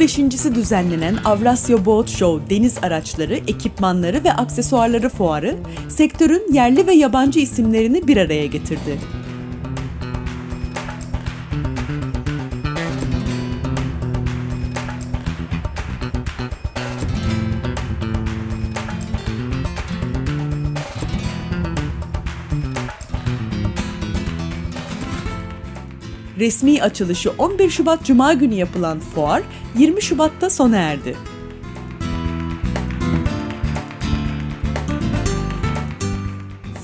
yıl beşincisi düzenlenen Avrasya Boat Show deniz araçları, ekipmanları ve aksesuarları fuarı, sektörün yerli ve yabancı isimlerini bir araya getirdi. Resmi açılışı 11 Şubat Cuma günü yapılan fuar 20 Şubat'ta sona erdi.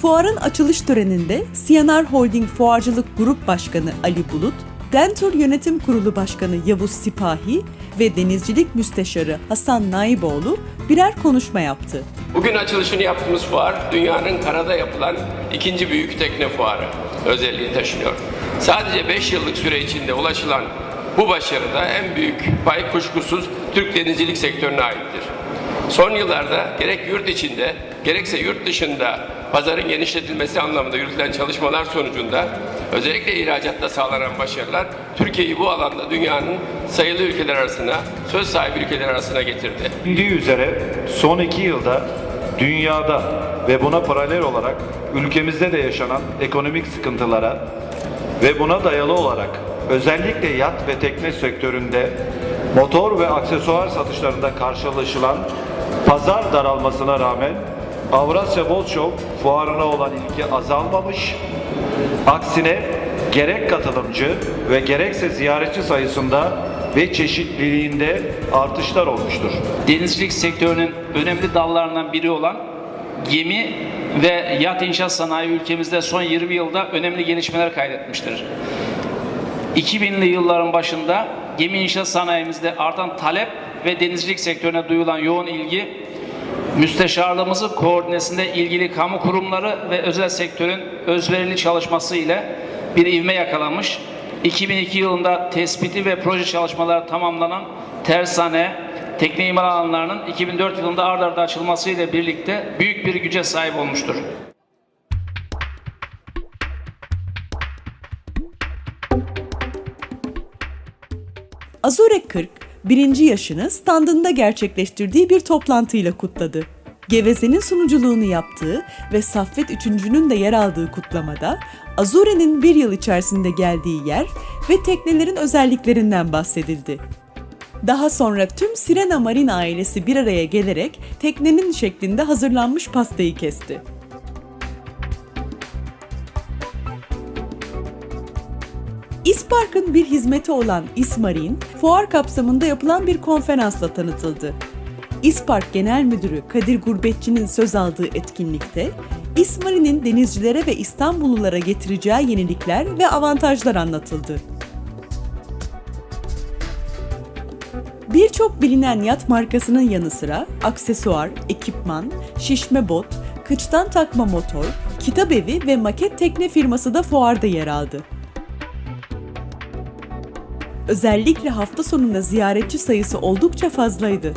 Fuarın açılış töreninde CNR Holding Fuarcılık Grup Başkanı Ali Bulut, Dentur Yönetim Kurulu Başkanı Yavuz Sipahi ve Denizcilik Müsteşarı Hasan Naiboğlu birer konuşma yaptı. Bugün açılışını yaptığımız fuar dünyanın karada yapılan ikinci büyük tekne fuarı özelliği taşınıyor. Sadece 5 yıllık süre içinde ulaşılan bu başarıda en büyük pay kuşkusuz Türk denizcilik sektörüne aittir. Son yıllarda gerek yurt içinde gerekse yurt dışında pazarın genişletilmesi anlamında yürütülen çalışmalar sonucunda özellikle ihracatta sağlanan başarılar Türkiye'yi bu alanda dünyanın sayılı ülkeler arasına, söz sahibi ülkeler arasına getirdi. Bildiği üzere son iki yılda dünyada ve buna paralel olarak ülkemizde de yaşanan ekonomik sıkıntılara ve buna dayalı olarak özellikle yat ve tekne sektöründe motor ve aksesuar satışlarında karşılaşılan pazar daralmasına rağmen Avrasya Boat fuarına olan ilgi azalmamış, aksine gerek katılımcı ve gerekse ziyaretçi sayısında ve çeşitliliğinde artışlar olmuştur. denizcilik sektörünün önemli dallarından biri olan gemi ve yat inşaat sanayi ülkemizde son 20 yılda önemli gelişmeler kaydetmiştir. 2000'li yılların başında gemi inşaat sanayimizde artan talep ve denizcilik sektörüne duyulan yoğun ilgi müsteşarlığımızın koordinesinde ilgili kamu kurumları ve özel sektörün özverili çalışması ile bir ivme yakalamış. 2002 yılında tespiti ve proje çalışmaları tamamlanan tersane, tekne imar alanlarının 2004 yılında ard arda açılması ile birlikte büyük bir güce sahip olmuştur. Azure 40, birinci yaşını standında gerçekleştirdiği bir toplantıyla kutladı. Geveze'nin sunuculuğunu yaptığı ve Saffet Üçüncü'nün de yer aldığı kutlamada Azure'nin bir yıl içerisinde geldiği yer ve teknelerin özelliklerinden bahsedildi. Daha sonra tüm Sirena Marine ailesi bir araya gelerek teknenin şeklinde hazırlanmış pastayı kesti. İspark'ın bir hizmeti olan İsmarin, fuar kapsamında yapılan bir konferansla tanıtıldı. İspark Genel Müdürü Kadir Gurbetçi'nin söz aldığı etkinlikte, İsmarin'in denizcilere ve İstanbullulara getireceği yenilikler ve avantajlar anlatıldı. Birçok bilinen yat markasının yanı sıra aksesuar, ekipman, şişme bot, kıçtan takma motor, kitap evi ve maket tekne firması da fuarda yer aldı. Özellikle hafta sonunda ziyaretçi sayısı oldukça fazlaydı.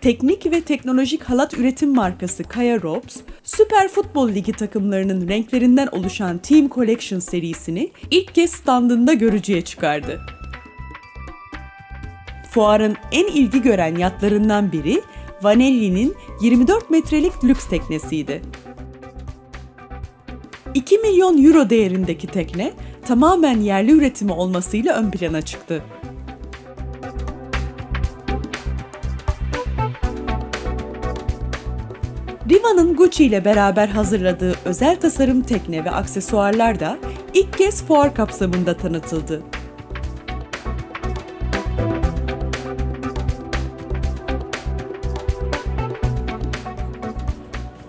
Teknik ve teknolojik halat üretim markası Kaya Ropes, Süper Futbol Ligi takımlarının renklerinden oluşan Team Collection serisini ilk kez standında görücüye çıkardı. Fuarın en ilgi gören yatlarından biri Vanelli'nin 24 metrelik lüks teknesiydi. 2 milyon euro değerindeki tekne tamamen yerli üretimi olmasıyla ön plana çıktı. Riva'nın Gucci ile beraber hazırladığı özel tasarım tekne ve aksesuarlar da ilk kez fuar kapsamında tanıtıldı.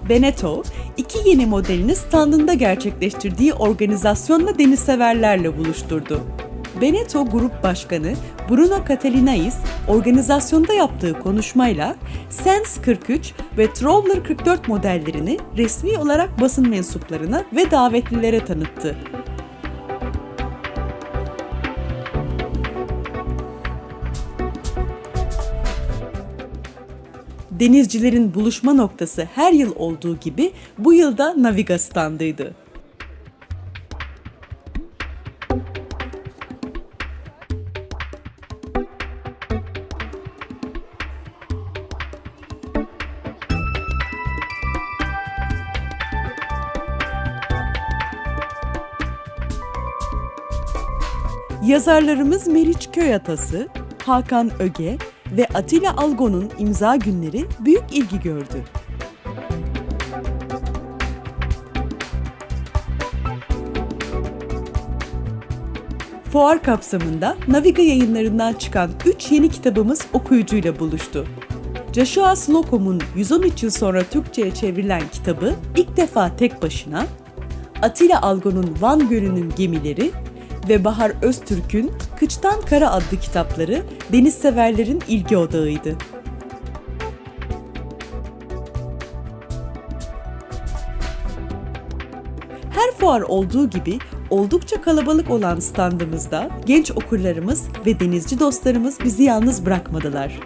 Beneteau, iki yeni modelini standında gerçekleştirdiği organizasyonla deniz severlerle buluşturdu. Veneto Grup Başkanı Bruno Catalinais organizasyonda yaptığı konuşmayla Sense 43 ve Trawler 44 modellerini resmi olarak basın mensuplarına ve davetlilere tanıttı. denizcilerin buluşma noktası her yıl olduğu gibi bu yılda Naviga standıydı. Yazarlarımız Meriç Köyatası, Hakan Öge ve Atilla Algon'un imza günleri büyük ilgi gördü. Fuar kapsamında Naviga yayınlarından çıkan 3 yeni kitabımız okuyucuyla buluştu. Joshua Slocum'un 113 yıl sonra Türkçe'ye çevrilen kitabı ilk defa tek başına, Atilla Algon'un Van Gölü'nün gemileri ve Bahar Öztürk'ün Kıçtan Kara adlı kitapları deniz severlerin ilgi odağıydı. Her fuar olduğu gibi oldukça kalabalık olan standımızda genç okurlarımız ve denizci dostlarımız bizi yalnız bırakmadılar.